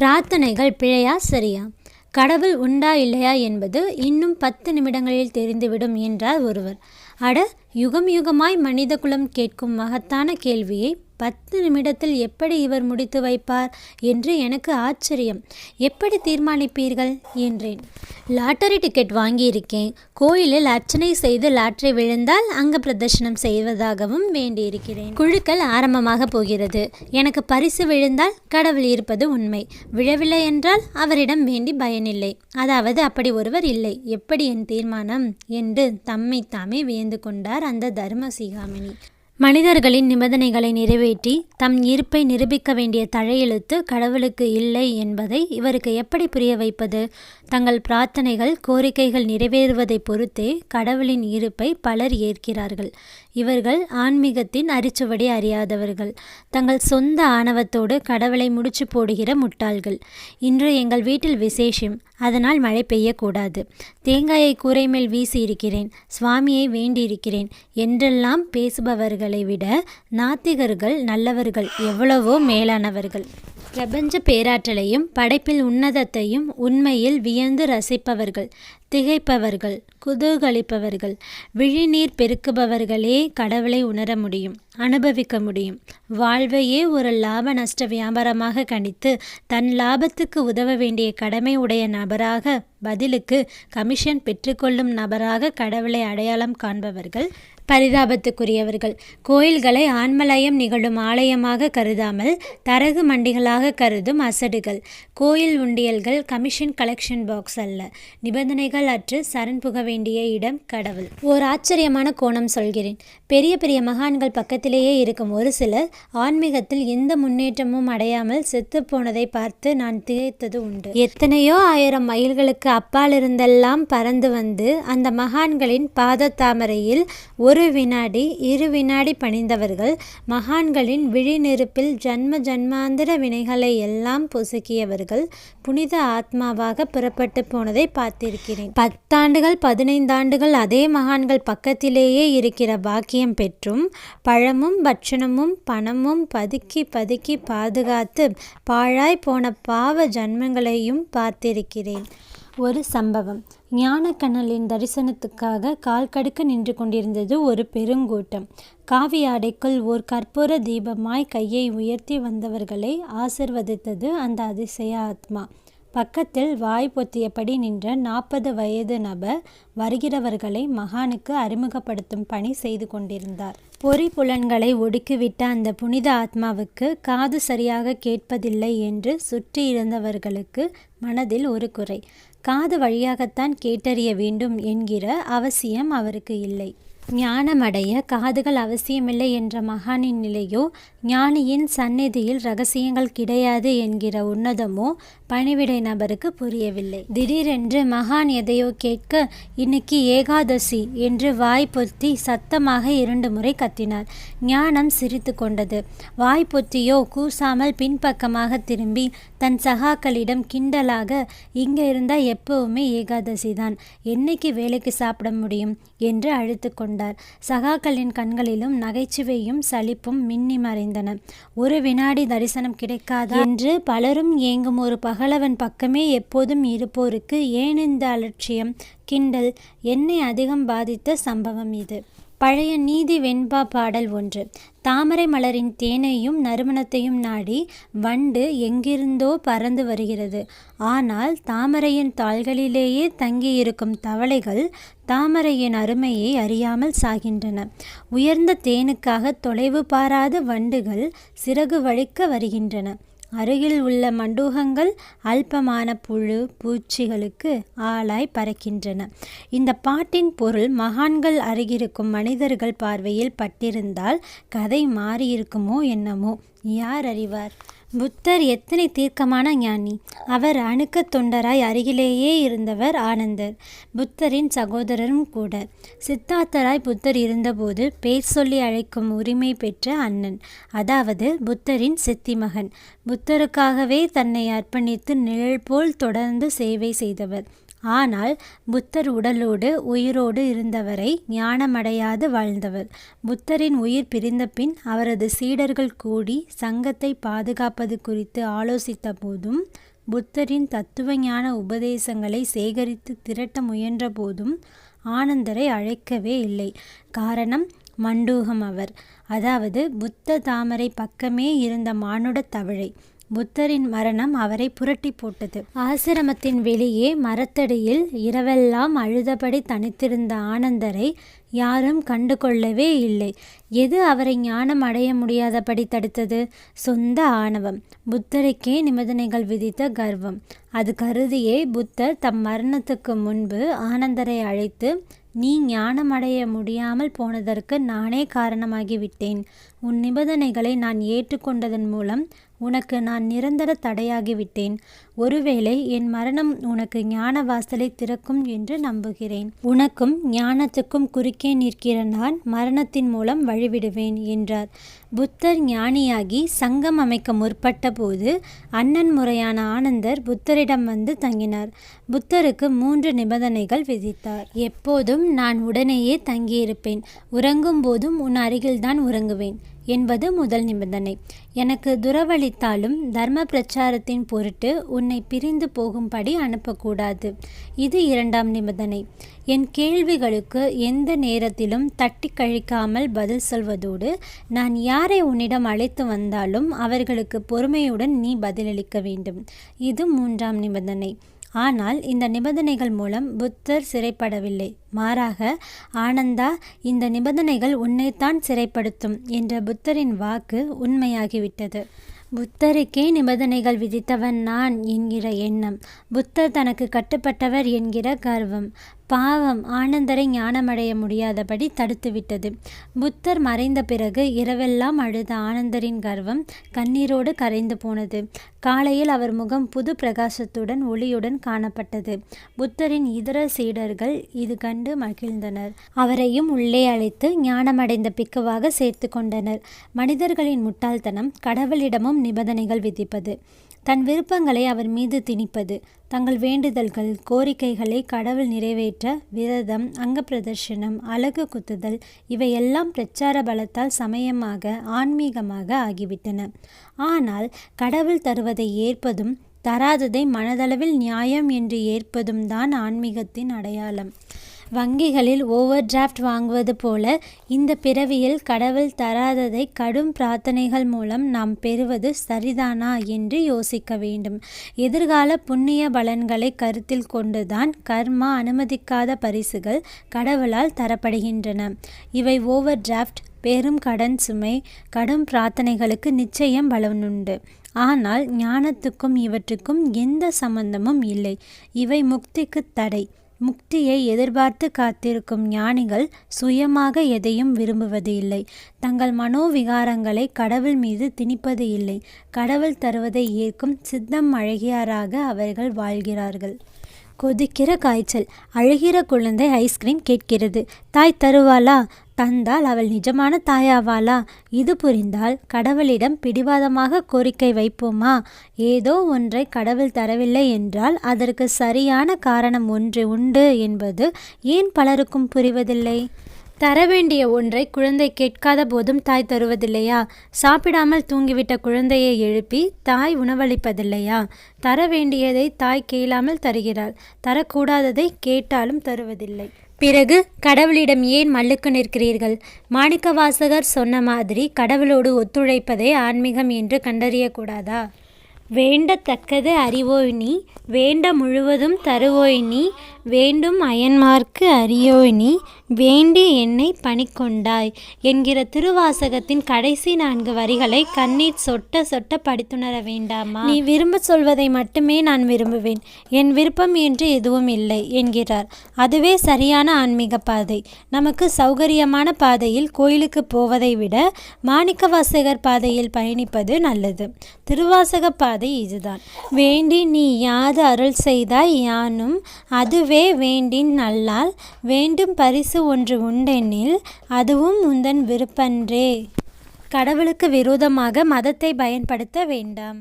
பிரார்த்தனைகள் பிழையா சரியா? கடவுள் உண்டா இல்லையா என்பது இன்னும் பத்து நிமிடங்களில் தெரிந்துவிடும் என்றார் ஒருவர். அட யுகம் யுகமாய் மனித குலம் கேட்கும் மகத்தான கேள்வியை பத்து நிமிடத்தில் எப்படி இவர் முடித்து வைப்பார் என்று எனக்கு ஆச்சரியம். எப்படி தீர்மானிப்பீர்கள்? என்றேன். லாட்டரி டிக்கெட் வாங்கியிருக்கேன். கோயிலில் அர்ச்சனை செய்து லாட்டரி விழுந்தால் அங்க பிரதர்ஷனம் செய்வதாகவும் வேண்டியிருக்கிறேன். குழுக்கள் ஆரம்பமாக போகிறது. எனக்கு பரிசு விழுந்தால் கடவுள் இருப்பது உண்மை. விழவில்லை என்றால் அவரிடம் வேண்டி பயனில்லை. அதாவது அப்படி ஒருவர் இல்லை. எப்படி என் தீர்மானம்? என்று தம்மை தாமே வியந்து கொண்டார் அந்த தர்ம சிகாமணி மனிதர்களின் நிபந்தனைகளை நிறைவேற்றி தம் இருப்பை நிரூபிக்க வேண்டிய தழையெழுத்து கடவுளுக்கு இல்லை என்பதை இவருக்கு எப்படி புரிய வைப்பது? தங்கள் பிரார்த்தனைகள் கோரிக்கைகள் நிறைவேறுவதை பொறுத்தே கடவுளின் இருப்பை பலர் ஏற்கிறார்கள். இவர்கள் ஆன்மீகத்தின் அரிச்சுவடி அறியாதவர்கள். தங்கள் சொந்த ஆணவத்தோடு கடவுளை முடிச்சு போடுகிற முட்டாள்கள். இன்று எங்கள் வீட்டில் விசேஷம். அதனால் மழை பெய்யக்கூடாது. தேங்காயை கூரை மேல் வீசி இருக்கிறேன் சுவாமியை வேண்டியிருக்கிறேன் என்றெல்லாம் பேசுபவர்களை விட நாத்திகர்கள் நல்லவர்கள் எவ்வளவோ மேலானவர்கள். பிரபஞ்ச பேராற்றலையும் படைப்பில் உன்னதத்தையும் உண்மையில் வியந்து ரசிப்பவர்கள் திகைப்பவர்கள் குதூகலிப்பவர்கள் விழிநீர் பெருக்குபவர்களே கடவுளை உணர முடியும் அனுபவிக்க முடியும். வாழ்வையே ஒரு லாப நஷ்ட வியாபாரமாக கணித்து தன் லாபத்துக்கு உதவ வேண்டிய கடமை உடைய நபராக பதிலுக்கு கமிஷன் பெற்றுக்கொள்ளும் நபராக கடவுளை அடையாளம் காண்பவர்கள் பரிதாபத்துக்குரியவர்கள். கோயில்களை ஆன்மலயம் நிகழும் ஆலயமாக கருதாமல் தரகு மண்டிகளாக கருதும் அசடுகள். கோயில் உண்டியல்கள் கமிஷன் கலெக்ஷன் பாக்ஸ் அல்ல. நிபந்தனைகள் அற்று சரண் புக வேண்டிய இடம் கடவுள். ஓர் ஆச்சரியமான கோணம் சொல்கிறேன். பெரிய பெரிய மகான்கள் பக்கத்திலேயே இருக்கும் ஒரு சிலர் ஆன்மீகத்தில் எந்த முன்னேற்றமும் அடையாமல் செத்து போனதை பார்த்து நான் திகைத்தது உண்டு. எத்தனையோ ஆயிரம் மைல்களுக்கு அப்பாலிருந்தெல்லாம் பறந்து வந்து அந்த மகான்களின் பாத தாமரையில் ஒரு ஒரு வினாடி இரு வினாடி பணிந்தவர்கள் மகான்களின் விழிநெருப்பில் ஜன்ம ஜன்மாந்திர வினைகளை எல்லாம் பொசுக்கியவர்கள் புனித ஆத்மாவாக புறப்பட்டு போனதை பார்த்திருக்கிறேன். பத்தாண்டுகள் பதினைந்தாண்டுகள் அதே மகான்கள் பக்கத்திலேயே இருக்கிற பாக்கியம் பெற்றும் பழமும் பட்சணமும் பணமும் பதுக்கி பதுக்கி பாதுகாத்து பாழாய் போன பாவ ஜன்மங்களையும் பார்த்திருக்கிறேன். ஒரு சம்பவம். ஞானக்கண்ணலின் தரிசனத்துக்காக கால் கடுக்க நின்று கொண்டிருந்தது ஒரு பெருங்கூட்டம். காவி ஆடைக்குள் ஓர் கற்பூர தீபமாய் கையை உயர்த்தி வந்தவர்களை ஆசிர்வதித்தது அந்த அதிசய ஆத்மா. பக்கத்தில் வாய் பொத்தியபடி நின்ற நாற்பது வயது நபர் வருகிறவர்களை மகானுக்கு அறிமுகப்படுத்தும் பணி செய்து கொண்டிருந்தார். பொறி புலன்களை ஒடுக்கிவிட்ட அந்த புனித ஆத்மாவுக்கு காது சரியாக கேட்பதில்லை என்று சுற்றி இருந்தவர்களுக்கு மனதில் ஒரு குறை. காது வழியாகத்தான் கேட்டறிய வேண்டும் என்கிற அவசியம் அவருக்கு இல்லை. ஞானமடைய காதுகள் அவசியமில்லை என்ற மகானின் நிலையோ ஞானியின் சந்நிதியில் ரகசியங்கள் கிடையாது என்கிற உன்னதமோ பணிவிடை நபருக்கு புரியவில்லை. திடீரென்று மகான் எதையோ கேட்க இன்னைக்கு ஏகாதசி என்று வாய் பொத்தி சத்தமாக இரண்டு முறை கத்தினார். ஞானம் சிரித்து கொண்டது. வாய் பொத்தியோ கூசாமல் பின்பக்கமாக திரும்பி தன் சகாக்களிடம் கிண்டலாக இங்கே இருந்தால் எப்பவுமே ஏகாதசி தான் என்னைக்கு வேலைக்கு சாப்பிட முடியும்? என்று அழுத்து கொண்டார். சகாக்களின் கண்களிலும் நகைச்சுவையும் சலிப்பும் மின்னி மறைந்தன. ஒரு வினாடி தரிசனம் கிடைக்காதா? என்று பலரும் ஏங்கும் ஒரு பகலவன் பக்கமே எப்போதும் இருப்போருக்கு ஏன் இந்த அலட்சியம்? கிண்டல் என்னை அதிகம் பாதித்த சம்பவம் இது. பழைய நீதி வெண்பா பாடல் ஒன்று. தாமரை மலரின் தேனையும் நறுமணத்தையும் நாடி வண்டு எங்கிருந்தோ பறந்து வருகிறது. ஆனால் தாமரையின் தாள்களிலேயே தங்கியிருக்கும் தவளைகள் தாமரையின் அருமையை அறியாமல் சாகின்றன. உயர்ந்த தேனுக்காக தொலைவு பாராத வண்டுகள் சிறகு வழிக்க வருகின்றன. அருகில் உள்ள மண்டூகங்கள் அல்பமான புழு பூச்சிகளுக்கு ஆளாய் பறக்கின்றன. இந்த பாட்டின் பொருள் மகான்கள் அருகிருக்கும் மனிதர்கள் பார்வையில் பட்டிருந்தால் கதை மாறியிருக்குமோ என்னமோ? யார் அறிவார்? புத்தர் எத்தனை தீர்க்கமான ஞானி? அவர் அணுக்க தொண்டராய் அருகிலேயே இருந்தவர் ஆனந்தர் புத்தரின் சகோதரரும் கூட. சித்தார்த்தராய் புத்தர் இருந்தபோது பேர் சொல்லி அழைக்கும் உரிமை பெற்ற அண்ணன் அதாவது புத்தரின் சித்தி மகன் புத்தருக்காகவே தன்னை அர்ப்பணித்து நிழல் போல் தொடர்ந்து சேவை செய்தவர். ஆனால் புத்தர் உடலோடு உயிரோடு இருந்தவரை ஞானமடையாது வாழ்ந்தவர். புத்தரின் உயிர் பிரிந்தபின் அவரது சீடர்கள் கூடி சங்கத்தை பாதுகாப்பது குறித்து ஆலோசித்த போதும் புத்தரின் தத்துவஞான உபதேசங்களை சேகரித்து திரட்ட முயன்ற போதும் ஆனந்தரை அழைக்கவே இல்லை. காரணம் மண்டூகம் அவர். அதாவது புத்த தாமரை பக்கமே இருந்த மானுடத் தவழை. புத்தரின் மரணம் அவரை புரட்டி போட்டது. ஆசிரமத்தின் வெளியே மரத்தடியில் இரவெல்லாம் அழுதபடி தனித்திருந்த ஆனந்தரை யாரும் கண்டு கொள்ளவே இல்லை. எது அவரை ஞானம் அடைய முடியாதபடி தடுத்தது? சொந்த ஆணவம். புத்தருக்கே நிபந்தனைகள் விதித்த கர்வம். அது கருதியே புத்தர் தம் மரணத்துக்கு முன்பு ஆனந்தரை அழைத்து நீ ஞானம் அடைய முடியாமல் போனதற்கு நானே காரணமாகிவிட்டேன். உன் நிபந்தனைகளை நான் ஏற்றுக்கொண்டதன் மூலம் உனக்கு நான் நிரந்தர தடையாகிவிட்டேன். ஒருவேளை என் மரணம் உனக்கு ஞான வாசலை திறக்கும் என்று நம்புகிறேன். உனக்கும் ஞானத்துக்கும் குறுக்கே நிற்கிற நான் மரணத்தின் மூலம் வழிவிடுவேன் என்றார். புத்தர் ஞானியாகி சங்கம் அமைக்க முற்பட்ட போது அண்ணன் முறையான ஆனந்தர் புத்தரிடம் வந்து தங்கினார். புத்தருக்கு மூன்று நிபந்தனைகள் விதித்தார். எப்போதும் நான் உடனேயே தங்கியிருப்பேன். உறங்கும் போதும் உன் அருகில்தான் உறங்குவேன். என்பது முதல் நிபந்தனை. எனக்கு துறவளித்தாலும் தர்ம பிரச்சாரத்தின் பொருட்டு உன்னை பிரிந்து போகும்படி அனுப்பக்கூடாது. இது இரண்டாம் நிபந்தனை. என் கேள்விகளுக்கு எந்த நேரத்திலும் தட்டி கழிக்காமல் பதில் சொல்வதோடு நான் யாரை உன்னிடம் அழைத்து வந்தாலும் அவர்களுக்கு பொறுமையுடன் நீ பதிலளிக்க வேண்டும். இது மூன்றாம் நிபந்தனை. ஆனால் இந்த நிபந்தனைகள் மூலம் புத்தர் சிறைப்படவில்லை. மாறாக ஆனந்தா இந்த நிபந்தனைகள் உன்னைத்தான் சிறைப்படுத்தும் என்ற புத்தரின் வாக்கு உண்மையாகிவிட்டது. புத்தருக்கே நிபந்தனைகள் விதித்தவன் நான் என்கிற எண்ணம். புத்தர் தனக்கு கட்டுப்பட்டவர் என்கிற கர்வம். பாவம் ஆனந்தரை ஞானமடைய முடியாதபடி தடுத்துவிட்டது. புத்தர் மறைந்த பிறகு இரவெல்லாம் அழுத ஆனந்தரின் கர்வம் கண்ணீரோடு கரைந்து போனது. காலையில் அவர் முகம் புது பிரகாசத்துடன் ஒளியுடன் காணப்பட்டது. புத்தரின் இதர சீடர்கள் இது கண்டு மகிழ்ந்தனர். அவரையும் உள்ளே அழைத்து ஞானமடைந்த பிக்குவாக சேர்த்து கொண்டனர். மனிதர்களின் முட்டாள்தனம் கடவுளிடமும் நிபந்தனைகள் விதிப்பது. தன் விருப்பங்களை அவர் மீது திணிப்பது. தங்கள் வேண்டுதல்கள் கோரிக்கைகளை கடவுள் நிறைவேற்ற விரதம் அங்க பிரதர்ஷனம் அழகு குத்துதல் இவையெல்லாம் பிரச்சார பலத்தால் சமயமாக ஆன்மீகமாக ஆகிவிட்டன. ஆனால் கடவுள் தருவதை ஏற்பதும் தராததை மனதளவில் நியாயம் என்று ஏற்பதும் தான் ஆன்மீகத்தின் அடையாளம். வங்கிகளில் ஓவர் டிராஃப்ட் வாங்குவது போல இந்த பிறவியில் கடவுள் தராததை கடும் பிரார்த்தனைகள் மூலம் நாம் பெறுவது சரிதானா என்று யோசிக்க வேண்டும். எதிர்கால புண்ணிய பலன்களை கருத்தில் கொண்டுதான் கர்மா அனுமதிக்காத பரிசுகள் கடவுளால் தரப்படுகின்றன. இவை ஓவர் டிராஃப்ட் பெரும் கடன் சுமை கடும் பிரார்த்தனைகளுக்கு நிச்சயம் பலனுண்டு. ஆனால் ஞானத்துக்கும் இவற்றுக்கும் எந்த சம்பந்தமும் இல்லை. இவை முக்திக்கு தடை. முக்தியை எதிர்பார்த்து காத்திருக்கும் ஞானிகள் சுயமாக எதையும் விரும்புவது இல்லை. தங்கள் மனோவிகாரங்களை கடவுள் மீது திணிப்பது இல்லை. கடவுள் தருவதை ஏற்கும் சித்தம் அழகியாராக அவர்கள் வாழ்கிறார்கள். கொதிக்கிற காய்ச்சல். அழுகிற குழந்தை ஐஸ்கிரீம் கேட்கிறது. தாய் தருவாளா? தந்தால் அவள் நிஜமான தாயாவாளா? இது புரிந்தால் கடவுளிடம் பிடிவாதமாக கோரிக்கை வைப்போமா? ஏதோ ஒன்றை கடவுள் தரவில்லை என்றால் அதற்கு சரியான காரணம் ஒன்று உண்டு என்பது ஏன் பலருக்கும் புரிவதில்லை? தர வேண்டிய ஒன்றை குழந்தை கேட்காத போதும் தாய் தருவதில்லையா? சாப்பிடாமல் தூங்கிவிட்ட குழந்தையை எழுப்பி தாய் உணவளிப்பதில்லையா? தர வேண்டியதை தாய் கேளாமல் தருகிறாள். தரக்கூடாததை கேட்டாலும் தருவதில்லை. பிறகு கடவுளிடம் ஏன் மல்லுக்கு நிற்கிறீர்கள்? மாணிக்கவாசகர் சொன்ன மாதிரி கடவுளோடு ஒத்துழைப்பதே ஆன்மீகம் என்று கண்டறியக்கூடாதா? வேண்டத்தக்கது அறிவோய் நீ வேண்ட முழுவதும் தருவோய் நீ வேண்டும் அயன்மார்க்கு அறியோய் நீ வேண்டி என்னை பணிக்கொண்டாய் என்கிற திருவாசகத்தின் கடைசி நான்கு வரிகளை கண்ணீர் சொட்ட சொட்ட படித்துணர வேண்டாமா? நீ விரும்ப சொல்வதை மட்டுமே நான் விரும்புவேன். என் விருப்பம் என்று எதுவும் இல்லை என்கிறார். அதுவே சரியான ஆன்மீக பாதை. நமக்கு சௌகரியமான பாதையில் கோயிலுக்கு போவதை விட மாணிக்கவாசகர் பாதையில் பயணிப்பது நல்லது. திருவாசக பாதை இதுதான். வேண்டி நீ யாது அருள் செய்தாய்? யானும் அதுவே வேண்டின் நல்லால் வேண்டும் பரிசு ஒன்று உண்டெனில் அதுவும் உந்தன் விருப்பன்றே. கடவுளுக்கு விரோதமாக மதத்தை பயன்படுத்த வேண்டாம்.